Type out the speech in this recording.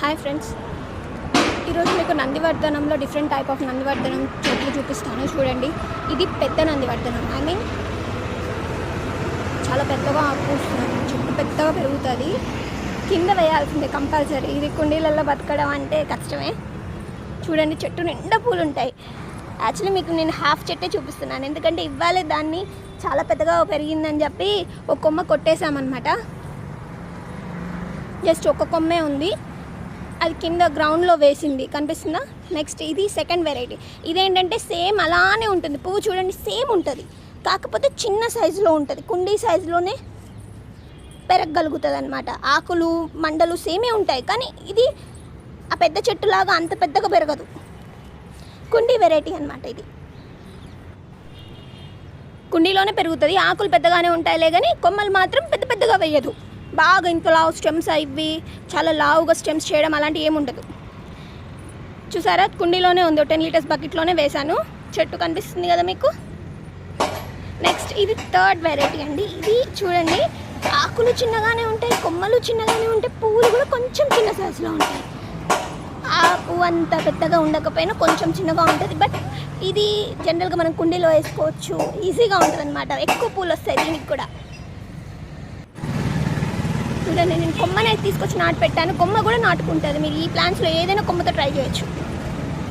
Hi friends ఈరోజు మీకు నందివర్ధనంలో different type of నందివర్ధనం చెట్లు చూపిస్తాను. చూడండి. ఇది పెద్ద నందివర్ధనం. ఐ మీన్ చాలా పెద్దగా పూస్తుంది. చెట్టు పెద్దగా పెరుగుతుంది. కింద వేయాల్సిందే కంపల్సరీ ఇది కుండీలలో బతకడం అంటే కష్టమే. చూడండి చెట్టు నిండా పూలు ఉంటాయి యాక్చువల్లీ మీకు నేను హాఫ్ చెట్టే చూపిస్తున్నాను. ఎందుకంటే ఇవ్వాలి దాన్ని చాలా పెద్దగా పెరిగిందని చెప్పి ఒక కొమ్మ కొట్టేశామన్నమాట. జస్ట్ ఒక కొమ్మే ఉంది. అది కింద గ్రౌండ్లో వేసింది. కనిపిస్తుందా? నెక్స్ట్ ఇది సెకండ్ వెరైటీ ఇదేంటంటే సేమ్ అలానే ఉంటుంది. పువ్వు చూడండి సేమ్ ఉంటుంది. కాకపోతే చిన్న సైజులో ఉంటుంది. కుండీ సైజులోనే పెరగగలుగుతుంది అనమాట ఆకులు మండలు సేమే ఉంటాయి. కానీ ఇది ఆ పెద్ద చెట్టులాగా అంత పెద్దగా పెరగదు. కుండీ వెరైటీ అనమాట ఇది. కుండీలోనే పెరుగుతుంది. ఆకులు పెద్దగానే ఉంటాయిలే కానీ కొమ్మలు మాత్రం పెద్ద పెద్దగా వేయదు. బాగా ఇంత లావు స్టెమ్స్ అవి చాలా లావుగా స్టెమ్స్ చేయడం అలాంటివి ఏముండదు చూసారా? కుండీలోనే ఉంది టెన్ లీటర్స్ బకెట్లోనే వేశాను. చెట్టు కనిపిస్తుంది కదా మీకు? నెక్స్ట్ ఇది థర్డ్ వెరైటీ అండి. ఇది చూడండి ఆకులు చిన్నగానే ఉంటాయి కొమ్మలు చిన్నగానే ఉంటాయి పువ్వులు కూడా కొంచెం చిన్న సైజులో ఉంటాయి. ఆకు అంత పెద్దగా ఉండకపోయినా కొంచెం చిన్నగా ఉంటుంది బట్ ఇది జనరల్గా మనం కుండీలో వేసుకోవచ్చు ఈజీగా ఉంటుంది అనమాట ఎక్కువ పూలు వస్తాయి దీనికి కూడా. చూడండి నేను కొమ్మనే తీసుకొచ్చి నాటు పెట్టాను. కొమ్మ కూడా నాటుకుంటుంది. మీరు ఈ ప్లాంట్స్లో ఏదైనా కొమ్మతో ట్రై చేయొచ్చు.